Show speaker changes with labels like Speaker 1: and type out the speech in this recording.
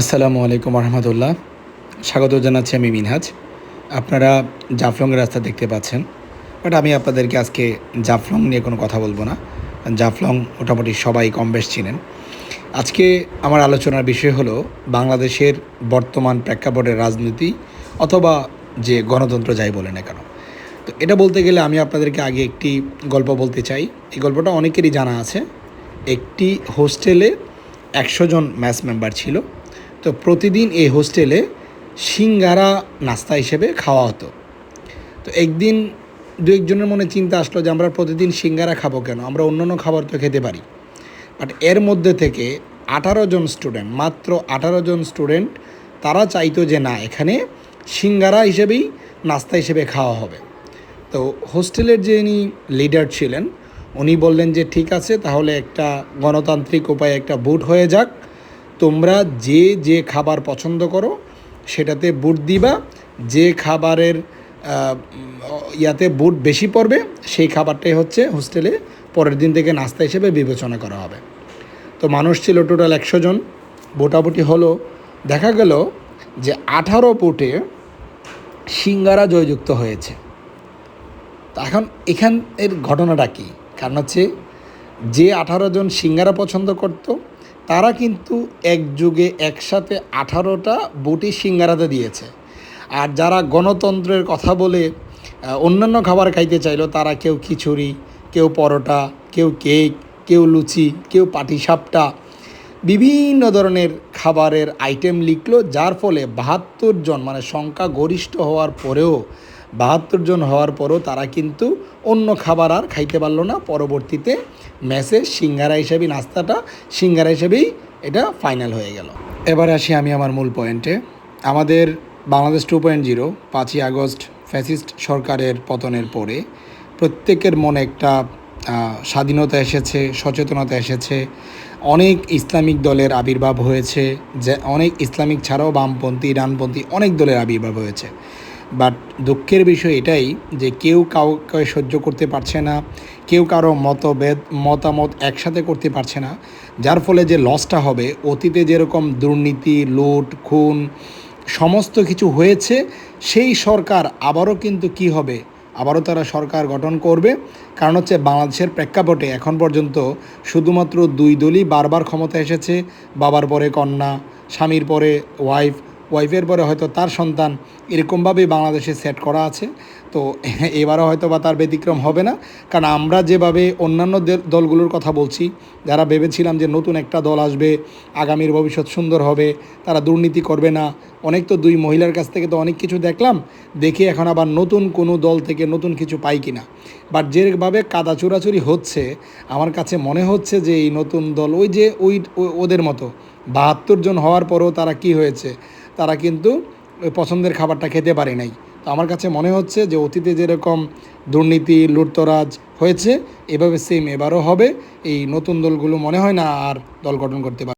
Speaker 1: আসসালামু আলাইকুম রহমতুল্লাহ। স্বাগত জানাচ্ছি আমি মিনহাজ। আপনারা জাফলংয়ের রাস্তা দেখতে পাচ্ছেন। বাট আমি আপনাদেরকে আজকে জাফলং নিয়ে কোনো কথা বলব না। জাফলং মোটামুটি সবাই কম বেশ চিনেন। আজকে আমার আলোচনার বিষয় হলো বাংলাদেশের বর্তমান প্রেক্ষাপটের রাজনীতি অথবা যে গণতন্ত্র যাই বলে না কেন। তো এটা বলতে গেলে আমি আপনাদেরকে আগে একটি গল্প বলতে চাই। এই গল্পটা অনেকেরই জানা আছে। একটি হোস্টেলে একশো জন ম্যাচ মেম্বার ছিল। তো প্রতিদিন এই হোস্টেলে সিঙ্গারা নাস্তা হিসেবে খাওয়া হতো। তো একদিন দু একজনের মনে চিন্তা আসলো যে আমরা প্রতিদিন সিঙ্গারা খাব কেন? আমরা অন্যান্য খাবার তো খেতে পারি। বাট এর মধ্যে থেকে আঠারো জন স্টুডেন্ট, মাত্র আঠারো জন স্টুডেন্ট, তারা চাইতো যে না, এখানে সিঙ্গারা হিসেবেই নাস্তা হিসেবে খাওয়া হবে। তো হোস্টেলের যিনি লিডার ছিলেন, উনি বললেন যে ঠিক আছে, তাহলে একটা গণতান্ত্রিক উপায়ে একটা বুট হয়ে যাক। তোমরা যে যে খাবার পছন্দ করো, সেটাতে বুট দিবা। যে খাবারের ইয়াতে বুট বেশি পড়বে, সেই খাবারটাই হচ্ছে হোস্টেলে পরের দিন থেকে নাস্তা হিসেবে বিবেচনা করা হবে। তো মানুষ ছিল টোটাল একশো জন। ভোটাভুটি হলো, দেখা গেল যে আঠারো ফুটে সিঙ্গারা জয়যুক্ত হয়েছে। তা এখন এখানের ঘটনাটা কী? কারণ হচ্ছে যে আঠারো জন সিঙ্গারা পছন্দ করত তারা কিন্তু এক যুগে একসাথে আঠারোটা বুটি সিঙ্গারাতে দিয়েছে। আর যারা গণতন্ত্রের কথা বলে অন্যান্য খাবার খাইতে চাইলো, তারা কেউ খিচুড়ি, কেউ পরোটা, কেউ কেক, কেউ লুচি, কেউ পাটিসাপটা, বিভিন্ন ধরনের খাবারের আইটেম লিখলো, যার ফলে বাহাত্তর জন মানে সংখ্যা গরিষ্ঠ হওয়ার পরেও বাহাত্তর জন হওয়ার পরও তারা কিন্তু অন্য খাবার আর খাইতে পারল না। পরবর্তীতে ম্যাচে সিঙ্গারা হিসেবেই নাস্তাটা, সিঙ্গারা হিসেবেই এটা ফাইনাল হয়ে গেল। এবার আসি আমি আমার মূল পয়েন্টে আমাদের বাংলাদেশ টু পয়েন্ট জিরো পাঁচই আগস্ট ফ্যাসিস্ট সরকারের পতনের পরে প্রত্যেকের মনে একটা স্বাধীনতা এসেছে, সচেতনতা এসেছে। অনেক ইসলামিক দলের আবির্ভাব হয়েছে, যে অনেক ইসলামিক ছাড়াও বামপন্থী, ডানপন্থী অনেক দলের আবির্ভাব হয়েছে। বাট দুঃখের বিষয় এটাই যে কেউ কাউকে সহ্য করতে পারছে না, কেউ কারও মতভেদ, মতামত একসাথে করতে পারছে না, যার ফলে যে লসটা হবে, অতীতে যেরকম দুর্নীতি, লুট, খুন সমস্ত কিছু হয়েছে, সেই সরকার আবারও কিন্তু কি হবে? আবারও তারা সরকার গঠন করবে। কারণ হচ্ছে বাংলাদেশের প্রেক্ষাপটে এখন পর্যন্ত শুধুমাত্র দুই দলই বারবার ক্ষমতা এসেছে, বাবার পরে কন্যা, স্বামীর পরে ওয়াইফ ওয়াইফের পরে হয়তো তার সন্তান এরকমভাবেই বাংলাদেশে সেট করা আছে। তো এবারও হয়তো বা তার ব্যতিক্রম হবে না। কারণ আমরা যেভাবে অন্যান্য দলগুলোর কথা বলছি, যারা ভেবেছিলাম যে নতুন একটা দল আসবে, আগামীর ভবিষ্যৎ সুন্দর হবে, তারা দুর্নীতি করবে না। অনেক তো দুই মহিলার কাছ থেকে তো অনেক কিছু দেখলাম। দেখি এখন আবার নতুন কোনো দল থেকে নতুন কিছু পাই কিনা। বাট যেভাবে কাদা চোরাচুরি হচ্ছে, আমার কাছে মনে হচ্ছে যে এই নতুন দল, ওই যে ওই ওদের মতো, বাহাত্তর জন হওয়ার পরেও তারা কি হয়েছে? তারা কিন্তু পছন্দের খাবারটা খেতে পারে নাই। তো আমার কাছে মনে হচ্ছে যে অতীতে যেরকম দুর্নীতি, লুটতরাজ হয়েছে, এভাবে সেম এবারও হবে। এই নতুন দলগুলো মনে হয় না আর দল গঠন করতে পারে